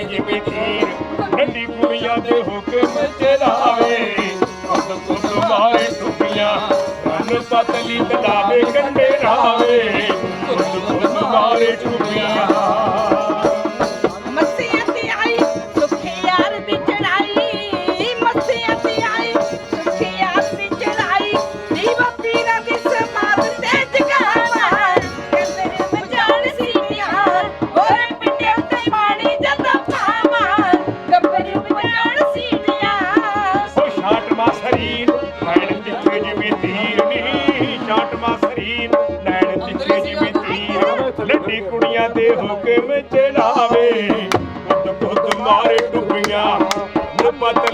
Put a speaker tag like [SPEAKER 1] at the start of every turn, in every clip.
[SPEAKER 1] ਜਿਵੇਂ ਤੀਰ ਨੰਦੀ ਕੁੜੀਆਂ ਦੇ ਹੁਕਮ ਤੇਰਾ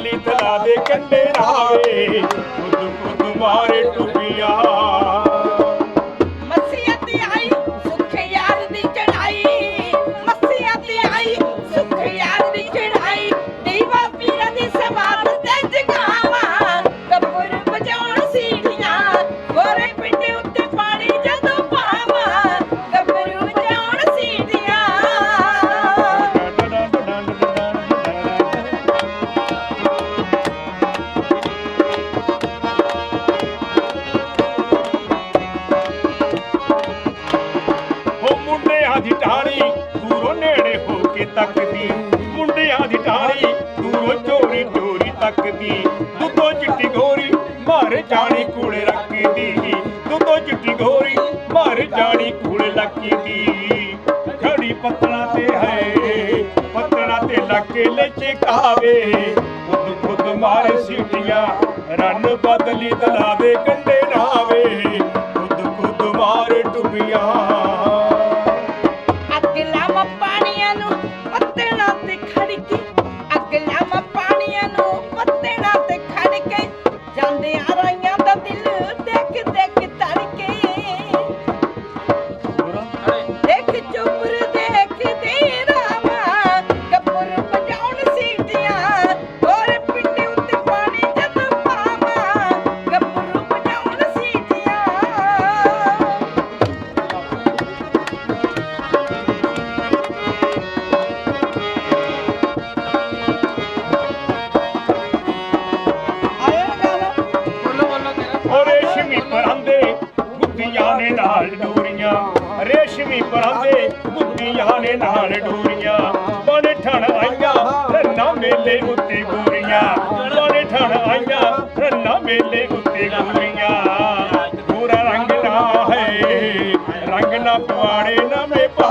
[SPEAKER 1] ਪਾਣੀ ਤਲਾ ਦੇ ਕੰਢੇ ਨਾਵੇ ਖੁਦ ਖੁਦ ਮਾਰੇ ਟੁੱਬੀ ਤੱਕਦੀ ਮੁੰਡਿਆਂ ਦੀ ਢਾਣੀ ਦੂਰੋਂ ਚੋਰੀ ਚੋਰੀ ਤੱਕਦੀ ਦੁੱਧੋ ਚਿੱਟੀ ਗੋਰੀ ਮਾਰੇ ਜਾਣੀ ਕੂੜੇ ਰੱਖਦੀ ਦੁੱਧੋ ਚਿੱਟੀ ਗੋਰੀ ਮਾਰੇ ਜਾਣੀ ਕੂੜੇ ਲੱਕਦੀ ਖੜੀ ਪਤਲਾ ਤੇ ਹੈ ਪਤਲਾ ਤੇ ਲੱਗੇ ਲੈ ਕਾਵੇ। ਖੁਦ ਖੁਦ ਮਾਰੇ ਸੀਟੀਆਂ ਰਨ ਬਦਲੀ ਦਲਾਵੇ ਕੰਡੇ।
[SPEAKER 2] Yamepa.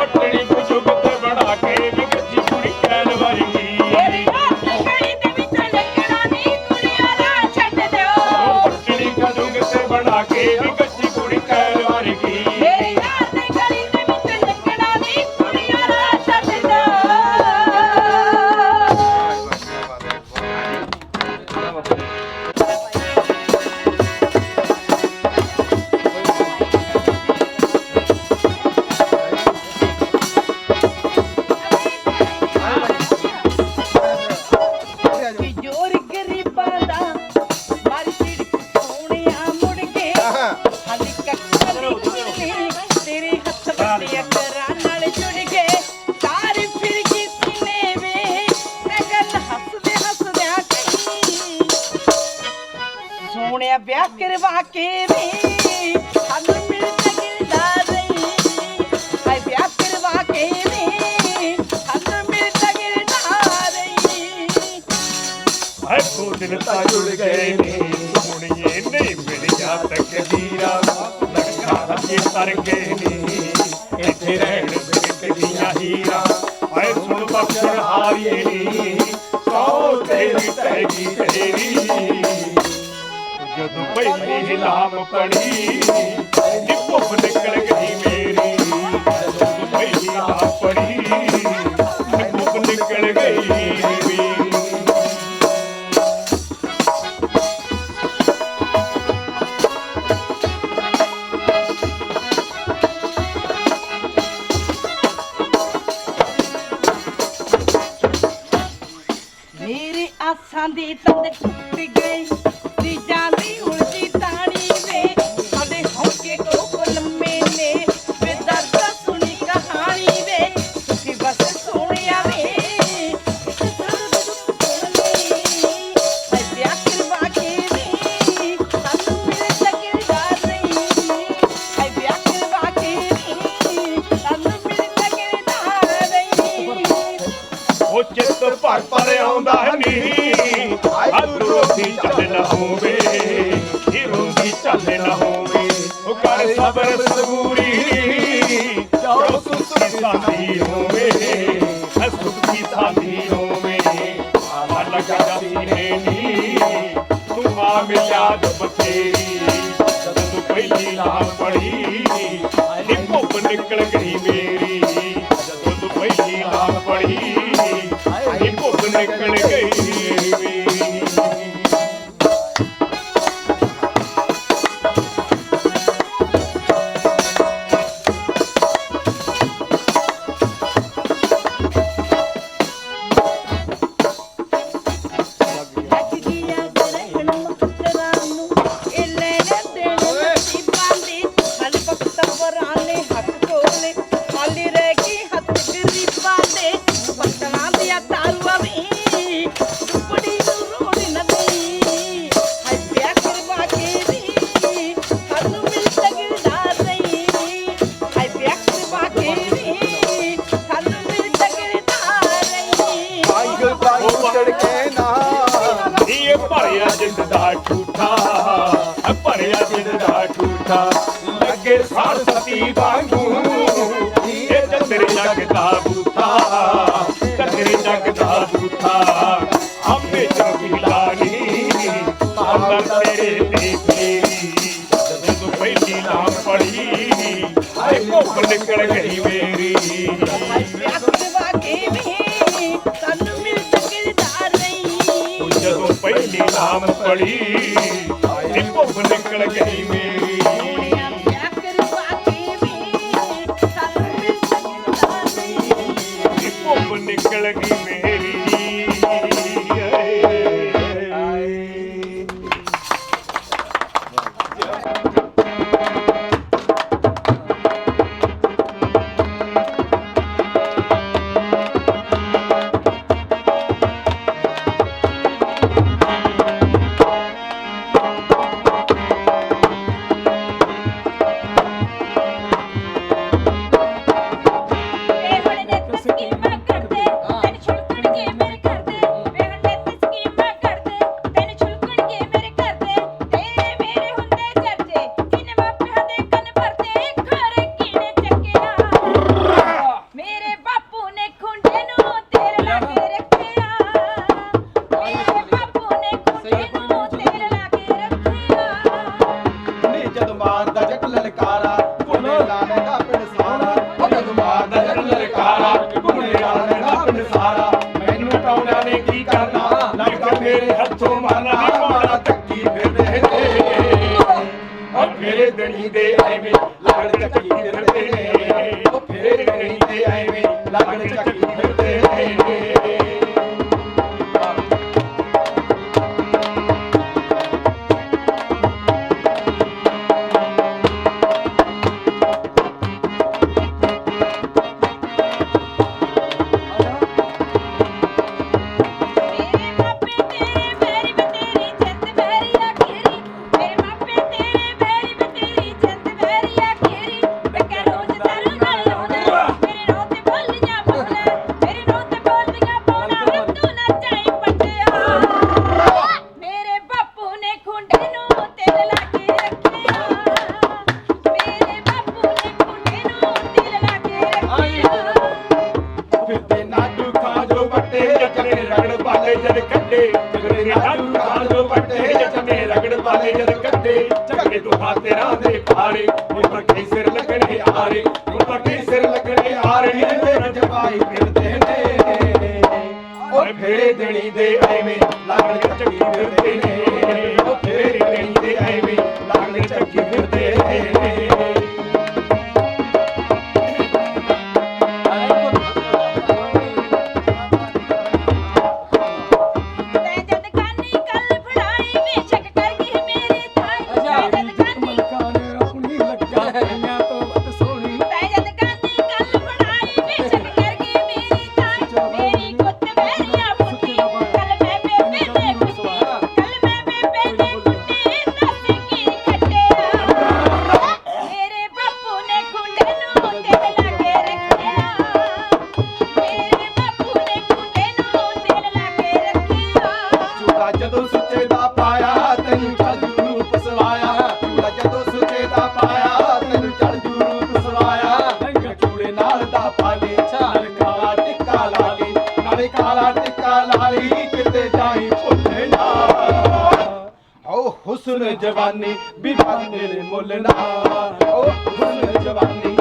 [SPEAKER 2] பட்டினி ਸੋਹਣਿਆ ਵਿਆਹ ਕਰਵਾ ਕੇ ਵੇ, ਸਾਨੂੰ ਮਿਲ ਤੇ ਗਿਲਦਾ ਰਹੀ ਹਾਏ ਵਿਆਹ ਕਰਵਾ ਕੇ ਵੇ, ਸਾਨੂੰ ਮਿਲ ਤੇ ਗਿਲਦਾ ਰਹੀ
[SPEAKER 1] ਹਾਏ ਦੋ ਦਿਨ ਤਾਂ ਜੁੜ ਗਏ ਨੇ ਸੋਹਣੀਏ ਨਹੀਂ ਮਿਲਿਆ ਤਕਦੀਰਾਂ ਲੜਕਾ ਰੱਜੇ ਤਰ ਗਏ I'm panini ਕਰ ਸਬਰ ਸਬੂਰੀ। ਜੋ ਸੁਖ ਸਾਥੀ ਹੋਵੇ। ਸੁਖ ਦੀ ਸਾਥੀ ਹੋਵੇ। ਆਲਾ ਲਗਾ ਸੀਨੇ ਨੀ ਤੂੰ ਆ ਮਿਲਿਆ ਬਥੇਰੀ। ਜਦੋਂ ਤੂੰ ਪਹਿਲੀ ਲਾ ਪੜੀ ਨਿੱਕੋ ਨਿਕਲ ਕੇ ਝੂਠਾ
[SPEAKER 2] ਲੱਗੇ
[SPEAKER 1] ਸਰਸਤੀ ਵਾਂਗੂ। ਇਹ ਚੰਦਰੇ ਜਗ ਦਾ ਬੂਠਾ ਚੰਦਰੇ ਜਗ ਦਾ ਬੂਠਾ ਆਪੇ ਚੰਗੀ ਲਾਣੀ ਪਾਲਣ ਤੇਰੇ ਤੇ ਫੇਰੀ ਜਦੋਂ ਤੂੰ ਪਹਿਲੀ ਨਾਮ ਪੜੀ ਹਾਏ ਭੁੱਖ ਨਿਕਲ ਗਈ ਮੇਰੀ। ਜਦੋਂ ਪਹਿਲੀ ਨਾਮ ਪੜੀ
[SPEAKER 3] তোমার
[SPEAKER 2] রে ਜਦੋਂ ਸੁੱਚੇ ਦਾ ਟਿੱਕਾ ਲਾ ਕਾਲਾ ਟਿੱਕਾ ਲਾ ਕਿਤੇ ਜਾਈ ਭੁੱਲੇ ਓ ਹੁਸਨ ਜਵਾਨੀ ਬਿਵਾਨੇ ਮੁੱਲ ਨਾ। ਓ ਹੁਸਨ ਜਵਾਨੀ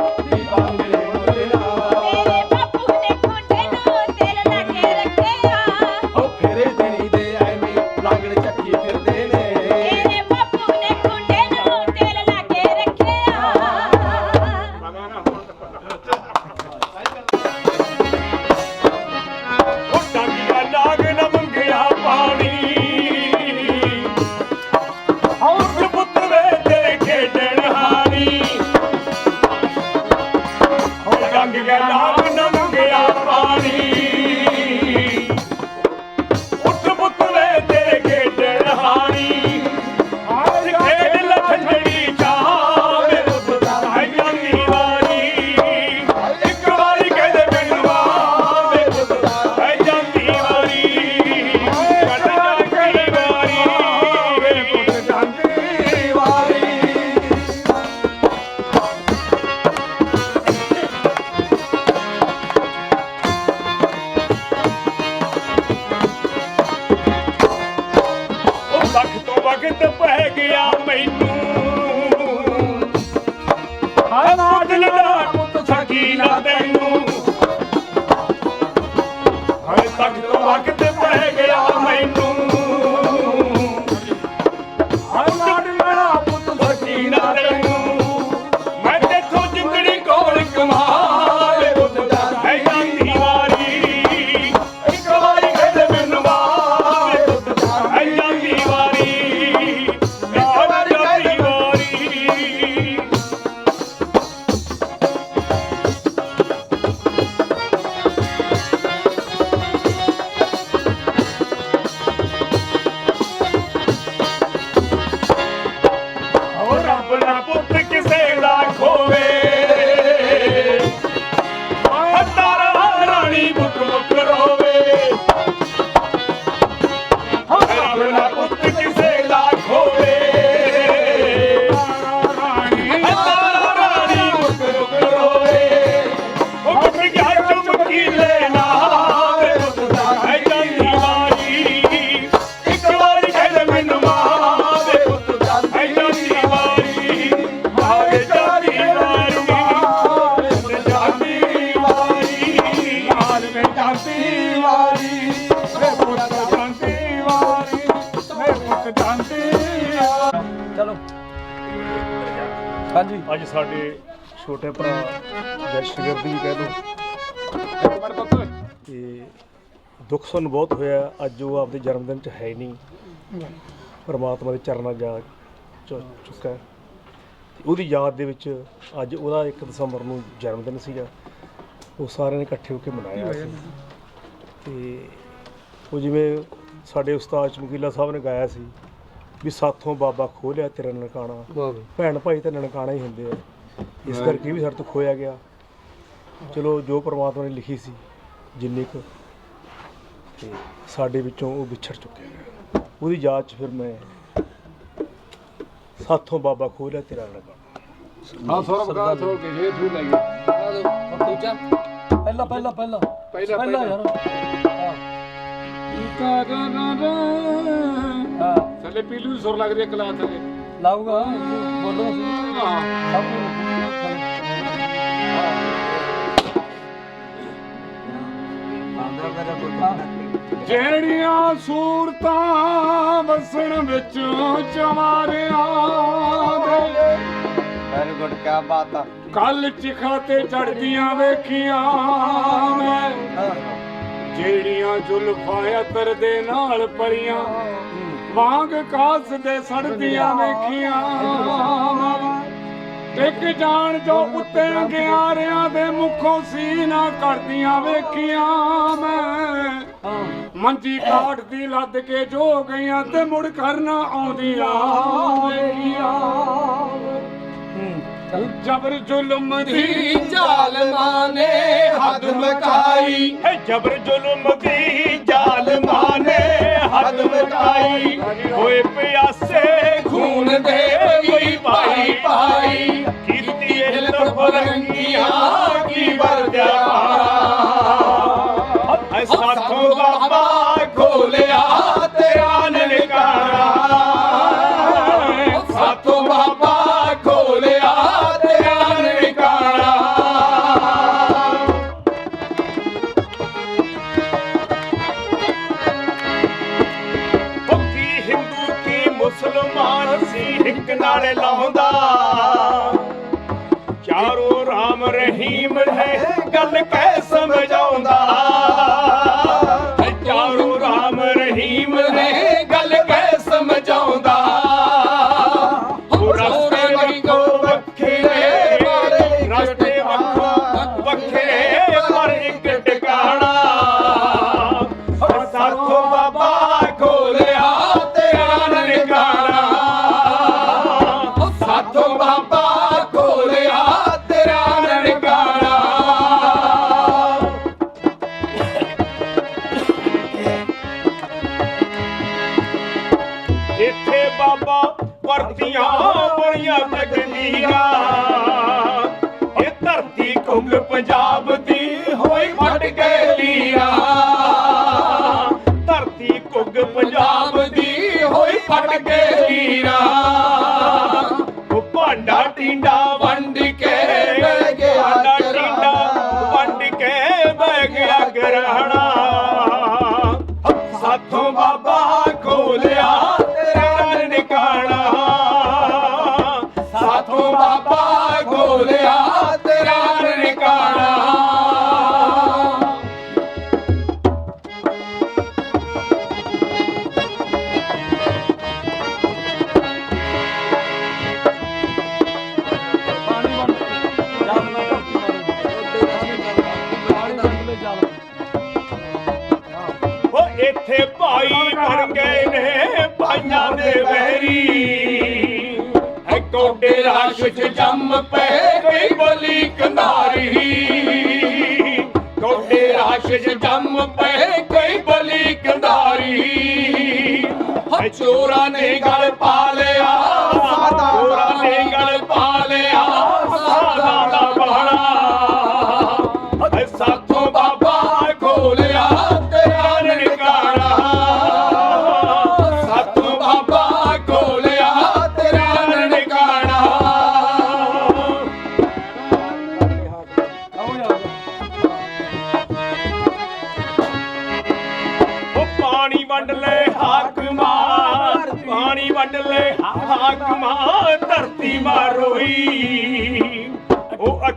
[SPEAKER 1] ਪੈ ਗਿਆ
[SPEAKER 4] ਹਾਂਜੀ।
[SPEAKER 1] ਅੱਜ ਸਾਡੇ ਛੋਟੇ ਭਰਾ ਜਾਂ ਸ਼ਗਿਰਦੀ ਕਹਿ ਦੋ। ਤੇ ਦੁੱਖ ਸਾਨੂੰ ਬਹੁਤ ਹੋਇਆ, ਅੱਜ ਉਹ ਆਪਦੇ ਜਨਮ ਦਿਨ ਚ ਹੈ ਨਹੀਂ। ਪਰਮਾਤਮਾ ਦੇ ਚਰਨਾਂ ਜਾ ਚੁੱਕਾ ਹੈ। ਉਹਦੀ ਯਾਦ ਦੇ ਵਿੱਚ ਅੱਜ ਉਹਦਾ 1 ਦਸੰਬਰ ਨੂੰ ਜਨਮ ਦਿਨ ਸੀਗਾ। ਉਹ ਸਾਰਿਆਂ ਨੇ ਇਕੱਠੇ ਹੋ ਕੇ ਮਨਾਇਆ ਸੀ। ਤੇ ਉਹ ਜਿਵੇਂ ਸਾਡੇ ਉਸਤਾਦ ਚਮਕੀਲਾ ਸਾਹਿਬ ਨੇ ਗਾਇਆ ਸੀ ਵੀ ਸਾਥੋਂ ਬਾਬਾ ਖੋਹ ਲਿਆ ਤੇਰਾ ਨਨਕਾਣਾ। ਭੈਣ ਭਾਈ ਤਾਂ ਨਨਕਾਣਾ ਹੀ ਹੁੰਦੇ ਆ। ਇਸ ਕਰਕੇ ਵੀ ਸਾਡੇ ਤੋਂ ਖੋਇਆ ਗਿਆ। ਚਲੋ ਜੋ ਪ੍ਰਮਾਤਮਾ ਨੇ ਲਿਖੀ ਸੀ ਜਿੰਨੀ ਕੁ ਤੇ ਸਾਡੇ ਵਿੱਚੋਂ ਉਹ ਵਿਛੜ ਚੁੱਕਿਆ ਉਹਦੀ ਯਾਦ 'ਚ ਫਿਰ ਮੈਂ ਸਾਥੋਂ ਬਾਬਾ ਖੋਹ ਲਿਆ ਤੇਰਾ ਨਨਕਾਣਾ।
[SPEAKER 4] ਹਾਂ ਸੌਰਵ ਕਾ ਥੋੜ ਕੇ ਜੇ ਥੂ ਲੈ ਗਿਆ ਪਹਿਲਾ ਪਹਿਲਾ ਪਹਿਲਾ। ਪਹਿਲਾ ਪਹਿਲਾ ਯਾਰ। ਹਾਂ।
[SPEAKER 5] ਥੱਲੇ ਪੀਲੂ ਦੀ ਸੁਰ ਲੱਗਦੀ ਹੈ ਕਲਾ ਥੱਲੇ
[SPEAKER 4] ਲਾਊਗਾ ਬੋਲੋ ਸੀ ਸਭ ਨੂੰ
[SPEAKER 5] ਜਿਹੜੀਆਂ ਸੂਰਤਾਂ ਵਸਣ ਵਿੱਚ ਚਮਾਰਿਆਂ ਦੇ।
[SPEAKER 3] ਵੈਰੀ ਗੁੱਡ ਕੀ ਬਾਤ ਆ।
[SPEAKER 5] ਕੱਲ ਚਿਖਾ ਤੇ ਚੜਦੀਆਂ ਵੇਖੀਆਂ ਮੈਂ। ਜਿਹੜੀਆਂ ਜ਼ੁਲਫਾਂ ਅਤਰ ਦੇ ਨਾਲ ਪਰੀਆਂ ਵਾਂਗ ਕਾਸ ਦੇ ਸੜਦੀਆਂ ਵੇਖੀਆਂ। ਇੱਕ ਜਾਣ ਜੋ ਉੱਤੇ ਅੰਗਿਆਰਿਆਂ ਦੇ ਮੁਖੋਂ ਸੀਨਾ ਕਰਦੀਆਂ ਵੇਖੀਆਂ ਮੈਂ। ਮੰਜੀ ਕਾਠ ਦੀ ਲੱਦ ਕੇ ਜੋ ਗਈਆਂ ਤੇ ਮੁੜ ਕਰਨਾ ਆਉਂਦੀਆਂ ਵੇਖੀਆਂ। ਜਬਰ ਜ਼ੁਲਮ ਦੀ ਜ਼ਾਲਮਾਂ ਨੇ ਹੱਦ ਮਕਾਈ।
[SPEAKER 1] ਹੈ ਜਬਰ ਜ਼ੁਲਮ ਦੀ ਜ਼ਾਲਮਾਂ ਨੇ ਹੱਦ ਮਕਾਈ ਹੋਏ ਪਿਆਸੇ
[SPEAKER 5] ਖੂਨ ਦੇ ਵੀ ਭਾਈ ਭਾਈ
[SPEAKER 1] ਕੀਤੀ ਇਹ ਲਫਰੰਗੀਆਂ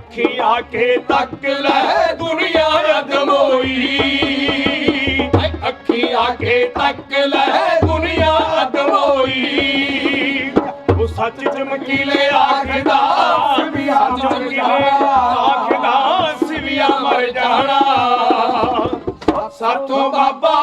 [SPEAKER 1] ਅੱਖੀ ਆ ਕੇ ਤੱਕ ਲੈ ਦੁਨੀਆ ਅਦਮੋਈ ਅੱਖੀ ਆ ਕੇ ਤੱਕ ਲੈ ਦੁਨੀਆ ਅਦਮੋਈ ਉਹ ਸੱਚ ਚਮਕੀਲੇ ਆਖਦਾ, ਸਿਵਿਆ ਮਰ ਜਾਣਾ। ਆਖਦਾ, ਸਿਵਿਆ ਮਰ ਜਾਣਾ। ਸਾਥੋਂ ਬਾਬਾ